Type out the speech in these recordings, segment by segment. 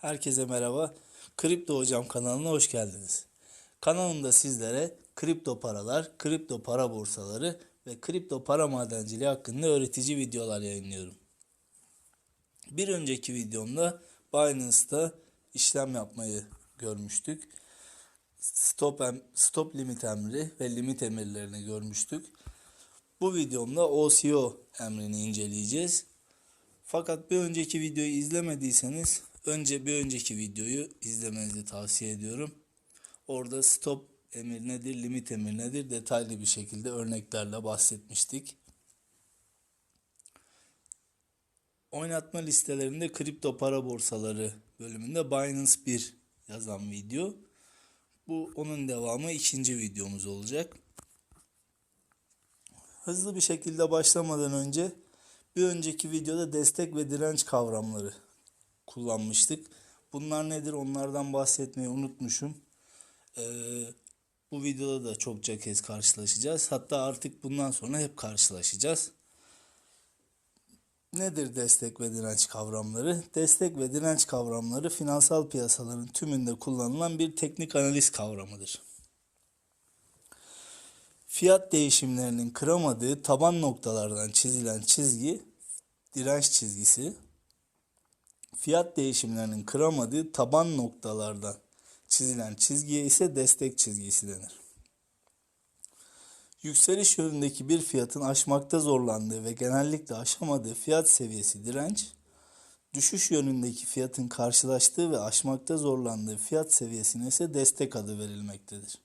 Herkese merhaba. Kripto Hocam kanalına hoş geldiniz. Kanalımda sizlere kripto paralar, kripto para borsaları ve kripto para madenciliği hakkında öğretici videolar yayınlıyorum. Bir önceki videomda Binance'da işlem yapmayı görmüştük. Stop, em, stop limit emri ve limit emirlerini görmüştük. Bu videomda OCO emrini inceleyeceğiz. Fakat bir önceki videoyu izlemediyseniz önce bir önceki videoyu izlemenizi tavsiye ediyorum. Orada stop emir nedir, limit emir nedir detaylı bir şekilde örneklerle bahsetmiştik. Oynatma listelerinde kripto para borsaları bölümünde Binance 1 yazan video. Bu onun devamı ikinci videomuz olacak. Hızlı bir şekilde başlamadan önce bir önceki videoda destek ve direnç kavramları kullanmıştık. Bunlar nedir onlardan bahsetmeyi unutmuşum. Ee, bu videoda da çokça kez karşılaşacağız. Hatta artık bundan sonra hep karşılaşacağız. Nedir destek ve direnç kavramları? Destek ve direnç kavramları finansal piyasaların tümünde kullanılan bir teknik analiz kavramıdır. Fiyat değişimlerinin kıramadığı taban noktalardan çizilen çizgi direnç çizgisi. Fiyat değişimlerinin kıramadığı taban noktalardan çizilen çizgiye ise destek çizgisi denir. Yükseliş yönündeki bir fiyatın aşmakta zorlandığı ve genellikle aşamadığı fiyat seviyesi direnç, düşüş yönündeki fiyatın karşılaştığı ve aşmakta zorlandığı fiyat seviyesine ise destek adı verilmektedir.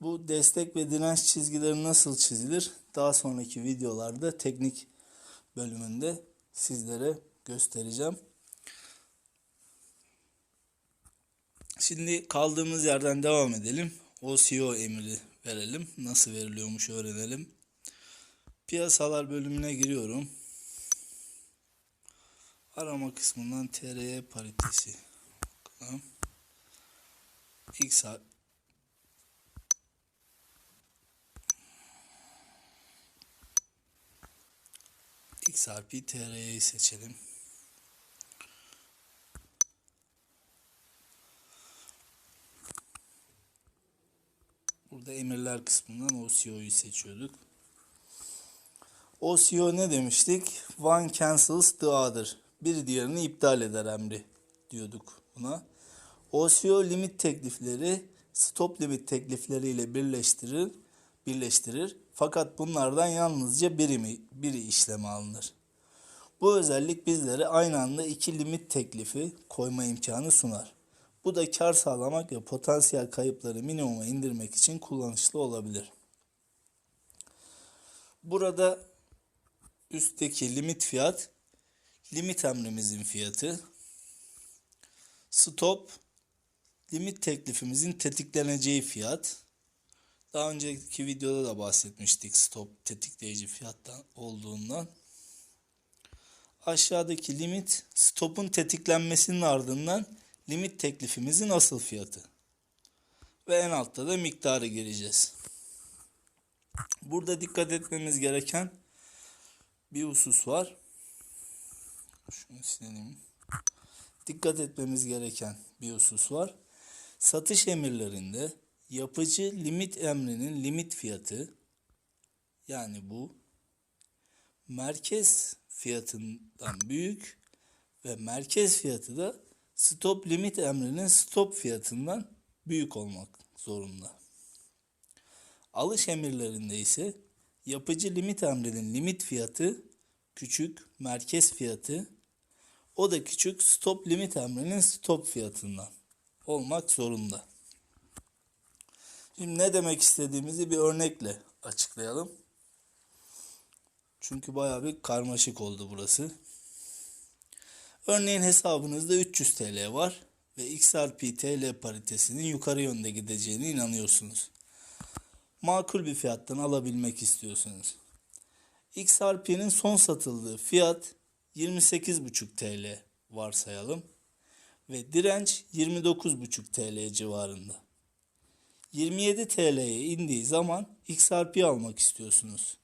Bu destek ve direnç çizgileri nasıl çizilir? Daha sonraki videolarda teknik bölümünde sizlere göstereceğim. Şimdi kaldığımız yerden devam edelim. OCO emri verelim. Nasıl veriliyormuş öğrenelim. Piyasalar bölümüne giriyorum. Arama kısmından TRY paritesi. Bakalım. X XRP TR'yi seçelim. Burada emirler kısmından OCO'yu seçiyorduk. OCO ne demiştik? One cancels the other. Bir diğerini iptal eder emri diyorduk buna. OCO limit teklifleri stop limit teklifleriyle birleştirir, birleştirir. Fakat bunlardan yalnızca biri, mi, biri işleme alınır. Bu özellik bizlere aynı anda iki limit teklifi koyma imkanı sunar. Bu da kar sağlamak ve potansiyel kayıpları minimuma indirmek için kullanışlı olabilir. Burada üstteki limit fiyat limit emrimizin fiyatı. Stop limit teklifimizin tetikleneceği fiyat. Daha önceki videoda da bahsetmiştik stop tetikleyici fiyattan olduğundan. Aşağıdaki limit stopun tetiklenmesinin ardından limit teklifimizin asıl fiyatı. Ve en altta da miktarı gireceğiz. Burada dikkat etmemiz gereken bir husus var. Şunu silelim. Dikkat etmemiz gereken bir husus var. Satış emirlerinde yapıcı limit emrinin limit fiyatı yani bu merkez fiyatından büyük ve merkez fiyatı da stop limit emrinin stop fiyatından büyük olmak zorunda. Alış emirlerinde ise yapıcı limit emrinin limit fiyatı küçük merkez fiyatı o da küçük stop limit emrinin stop fiyatından olmak zorunda. Şimdi ne demek istediğimizi bir örnekle açıklayalım. Çünkü bayağı bir karmaşık oldu burası. Örneğin hesabınızda 300 TL var ve XRP TL paritesinin yukarı yönde gideceğine inanıyorsunuz. Makul bir fiyattan alabilmek istiyorsunuz. XRP'nin son satıldığı fiyat 28,5 TL varsayalım ve direnç 29,5 TL civarında. 27 TL'ye indiği zaman XRP almak istiyorsunuz.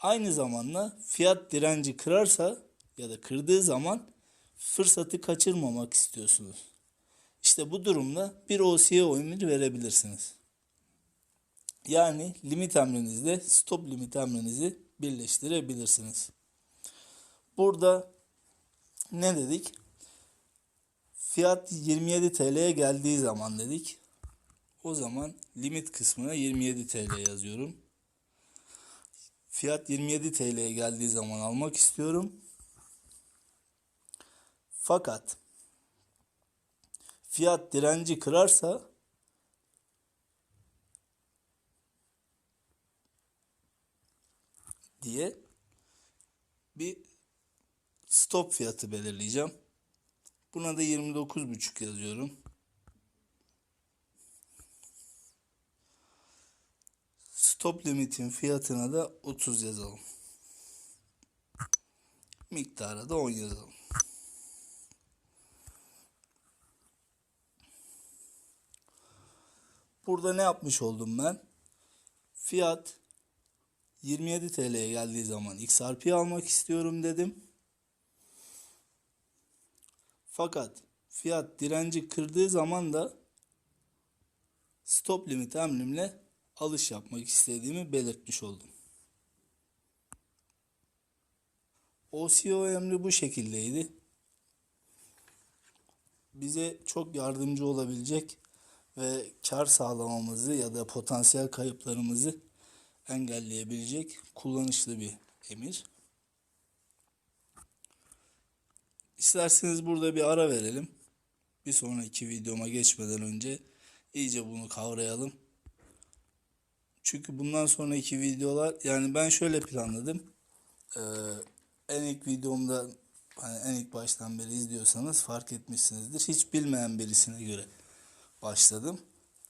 Aynı zamanda fiyat direnci kırarsa ya da kırdığı zaman fırsatı kaçırmamak istiyorsunuz. İşte bu durumda bir OCO emir verebilirsiniz. Yani limit emrinizle stop limit emrinizi birleştirebilirsiniz. Burada ne dedik? Fiyat 27 TL'ye geldiği zaman dedik. O zaman limit kısmına 27 TL yazıyorum. Fiyat 27 TL'ye geldiği zaman almak istiyorum. Fakat fiyat direnci kırarsa diye bir stop fiyatı belirleyeceğim. Buna da 29,5 yazıyorum. Stop limitin fiyatına da 30 yazalım. Miktara da 10 yazalım. Burada ne yapmış oldum ben? Fiyat 27 TL'ye geldiği zaman XRP almak istiyorum dedim. Fakat fiyat direnci kırdığı zaman da stop limit emrimle alış yapmak istediğimi belirtmiş oldum. OCO emri bu şekildeydi. Bize çok yardımcı olabilecek ve kar sağlamamızı ya da potansiyel kayıplarımızı engelleyebilecek kullanışlı bir emir. İsterseniz burada bir ara verelim. Bir sonraki videoma geçmeden önce iyice bunu kavrayalım. Çünkü bundan sonraki videolar yani ben şöyle planladım. Ee, en ilk videomda hani en ilk baştan beri izliyorsanız fark etmişsinizdir. Hiç bilmeyen birisine göre başladım.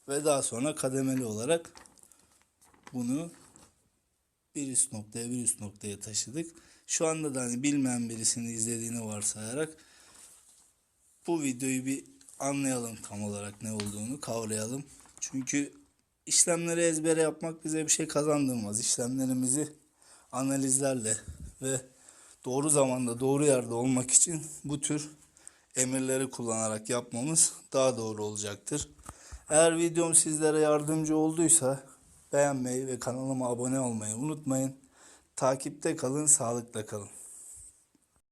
Ve daha sonra kademeli olarak bunu bir üst noktaya bir üst noktaya taşıdık. Şu anda da hani bilmeyen birisini izlediğini varsayarak bu videoyu bir anlayalım tam olarak ne olduğunu kavrayalım. Çünkü işlemleri ezbere yapmak bize bir şey kazandırmaz. İşlemlerimizi analizlerle ve doğru zamanda doğru yerde olmak için bu tür emirleri kullanarak yapmamız daha doğru olacaktır. Eğer videom sizlere yardımcı olduysa beğenmeyi ve kanalıma abone olmayı unutmayın. Takipte kalın, sağlıkla kalın.